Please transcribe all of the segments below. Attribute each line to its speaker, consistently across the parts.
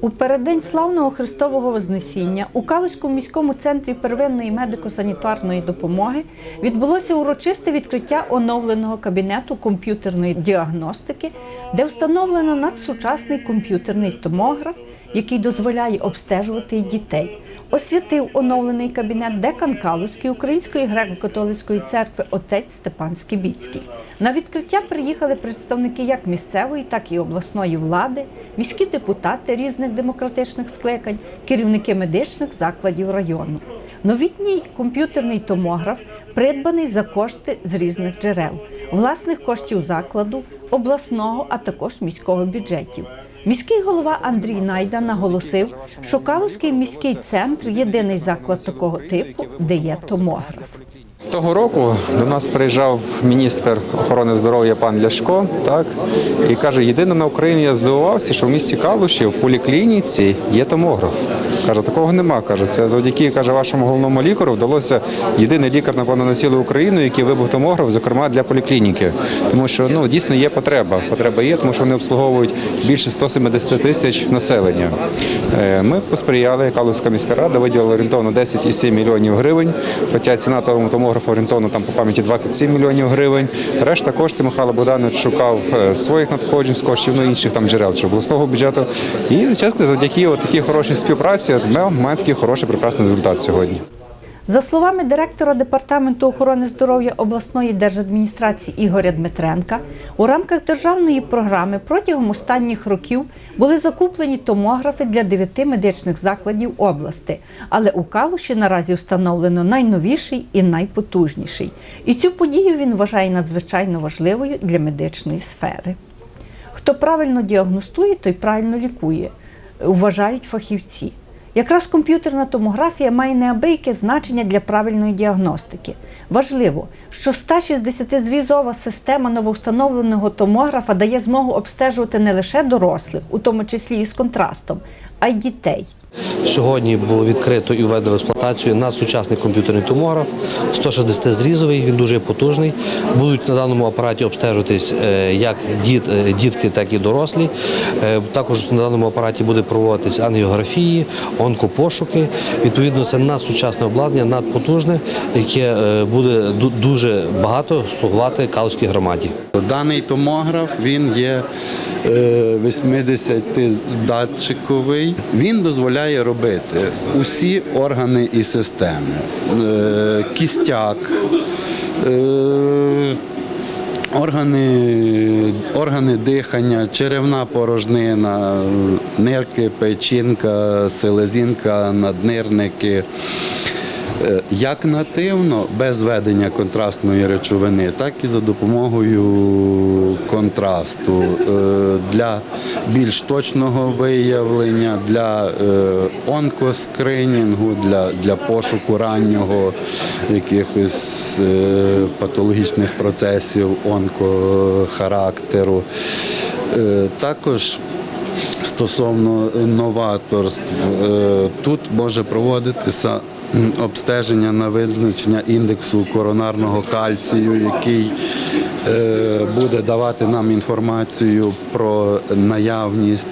Speaker 1: У переддень славного Христового Вознесіння у Калузькому міському центрі первинної медико-санітарної допомоги відбулося урочисте відкриття оновленого кабінету комп'ютерної діагностики, де встановлено надсучасний комп'ютерний томограф, який дозволяє обстежувати дітей. Освятив оновлений кабінет декан Калузької Української греко-католицької церкви отець Степан Скібіцький. На відкриття приїхали представники як місцевої, так і обласної влади, міські депутати різних демократичних скликань, керівники медичних закладів району. Новітній комп'ютерний томограф придбаний за кошти з різних джерел, власних коштів закладу, обласного, а також міського бюджетів. Міський голова Андрій Найда наголосив, що Калузький міський центр єдиний заклад такого типу, де є томограф.
Speaker 2: Того року до нас приїжджав міністр охорони здоров'я пан Ляшко, так і каже: єдине на Україні я здивувався, що в місті Калуші в поліклініці є томограф. Каже, такого нема. Каже, це завдяки каже вашому головному лікарю вдалося єдиний лікар, напевно, на цілу Україну, який вибув томограф, зокрема для поліклініки. Тому що ну дійсно є потреба. Потреба є, тому що вони обслуговують більше 170 тисяч населення. Е, Ми посприяли, Калузька міська рада виділила орієнтовно 10,7 мільйонів гривень. Хоча ціна того томографу орієнтовно там по пам'яті 27 мільйонів гривень. Решта коштів Михайло Богданович шукав е, своїх надходжень з коштів, ну інших там джерел чи обласного бюджету. І завдяки такій хорошій співпраці ми маємо такий хороший прекрасний результат сьогодні.
Speaker 1: За словами директора департаменту охорони здоров'я обласної держадміністрації Ігоря Дмитренка, у рамках державної програми протягом останніх років були закуплені томографи для дев'яти медичних закладів області. Але у Калуші наразі встановлено найновіший і найпотужніший. І цю подію він вважає надзвичайно важливою для медичної сфери. Хто правильно діагностує, той правильно лікує, вважають фахівці. Якраз комп'ютерна томографія має неабияке значення для правильної діагностики. Важливо, що 160-зрізова система новоустановленого томографа дає змогу обстежувати не лише дорослих, у тому числі і з контрастом, а й дітей.
Speaker 3: Сьогодні було відкрито і введено в експлуатацію надсучасний комп'ютерний томограф, 160-зрізовий, він дуже потужний. Будуть на даному апараті обстежуватись е, як діт, е, дітки, так і дорослі. Е, Також на даному апараті буде проводитись ангіографії, онкопошуки. Відповідно, це надсучасне обладнання, надпотужне, яке буде дуже багато слугувати Калузькій громаді.
Speaker 4: Даний томограф він є 80-датчиковий. Він дозволяє робити усі органи і системи. Е, Кістяк. е, Органи, органи дихання, черевна порожнина, нирки, печінка, селезінка, наднирники. Е, Як нативно, без введення контрастної речовини, так і за допомогою контрасту е, для більш точного виявлення, для е, онкоскринінгу, для, для пошуку раннього якихось патологічних процесів онкохарактеру. Також Стосовно новаторств, тут може проводитися обстеження на визначення індексу коронарного кальцію, який буде давати нам інформацію про наявність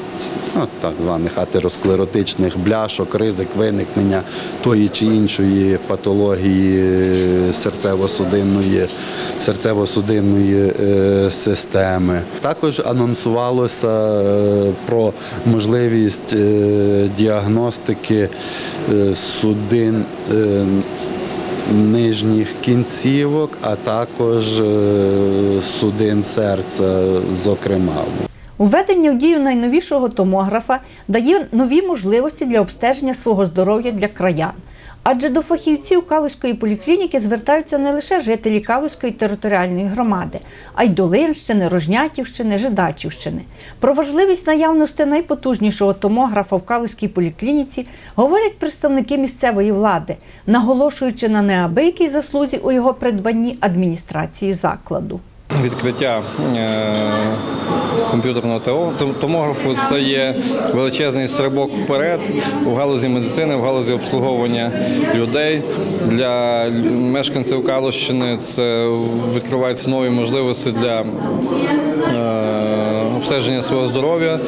Speaker 4: ну, так званих атеросклеротичних бляшок, ризик виникнення тої чи іншої патології серцево-судинної, серцево-судинної е, системи. Також анонсувалося е, про можливість е, діагностики е, судин. Нижніх кінцівок, а також е, судин серця, зокрема.
Speaker 1: Введення в дію найновішого томографа дає нові можливості для обстеження свого здоров'я для краян. Адже до фахівців Калузької поліклініки звертаються не лише жителі Калузької територіальної громади, а й Долинщини, Рожнятівщини, Жидачівщини. Про важливість наявності найпотужнішого томографа в Калузькій поліклініці говорять представники місцевої влади, наголошуючи на неабиякій заслузі у його придбанні адміністрації закладу.
Speaker 5: Відкриття е, комп'ютерного томографу це є величезний стрибок вперед у галузі медицини, в галузі обслуговування людей для мешканців Калущини. Це відкриваються нові можливості для е, обстеження свого здоров'я.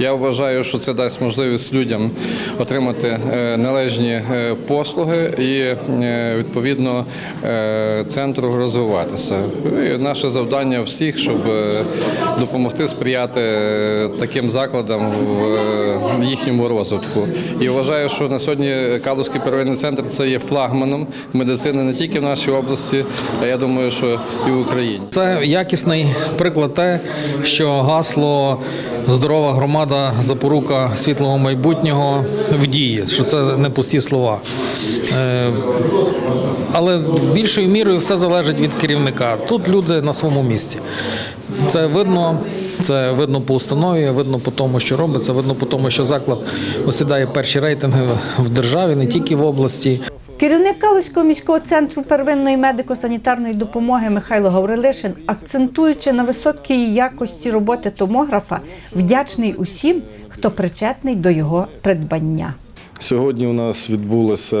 Speaker 5: Я вважаю, що це дасть можливість людям отримати е, належні е, послуги і відповідно центру розвиватися. І наше завдання всіх, щоб допомогти сприяти е, таким закладам в е, їхньому розвитку. І вважаю, що на сьогодні Калузький первинний центр це є флагманом медицини не тільки в нашій області, а я думаю, що і в Україні.
Speaker 6: Це якісний приклад те, що гасло здорова громада, запорука світлого майбутнього в дії, що це не пусті слова. Але більшою мірою все залежить від керівника. Тут люди на своєму місці. Це видно. Це видно по установі, видно по тому, що робиться, видно по тому, що заклад осідає перші рейтинги в державі, не тільки в області.
Speaker 1: Керівник Калузького міського центру первинної медико-санітарної допомоги Михайло Гаврилишин, акцентуючи на високій якості роботи томографа, вдячний усім, хто причетний до його придбання.
Speaker 7: Сьогодні у нас відбулася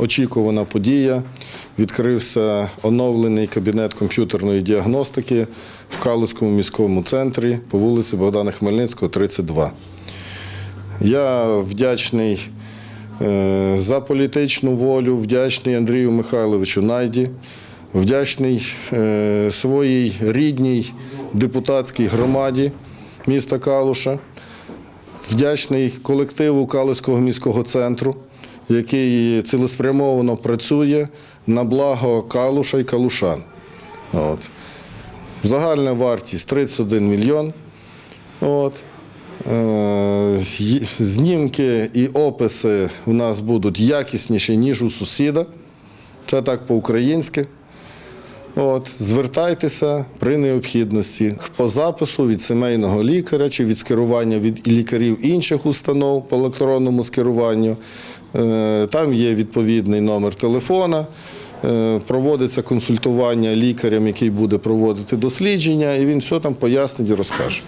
Speaker 7: очікувана подія. Відкрився оновлений кабінет комп'ютерної діагностики в Калузькому міському центрі по вулиці Богдана Хмельницького, 32. Я вдячний е, за політичну волю, вдячний Андрію Михайловичу Найді, вдячний е, своїй рідній депутатській громаді міста Калуша. Вдячний колективу Калузького міського центру, який цілеспрямовано працює на благо Калуша і Калушан. От. Загальна вартість 31 мільйон. От. Е, Знімки і описи у нас будуть якісніші, ніж у сусіда. Це так по-українськи. От, звертайтеся при необхідності по запису від сімейного лікаря чи від скерування від лікарів інших установ по електронному скеруванню. Е, Там є відповідний номер телефона. Е, Проводиться консультування лікарем, який буде проводити дослідження, і він все там пояснить і розкаже.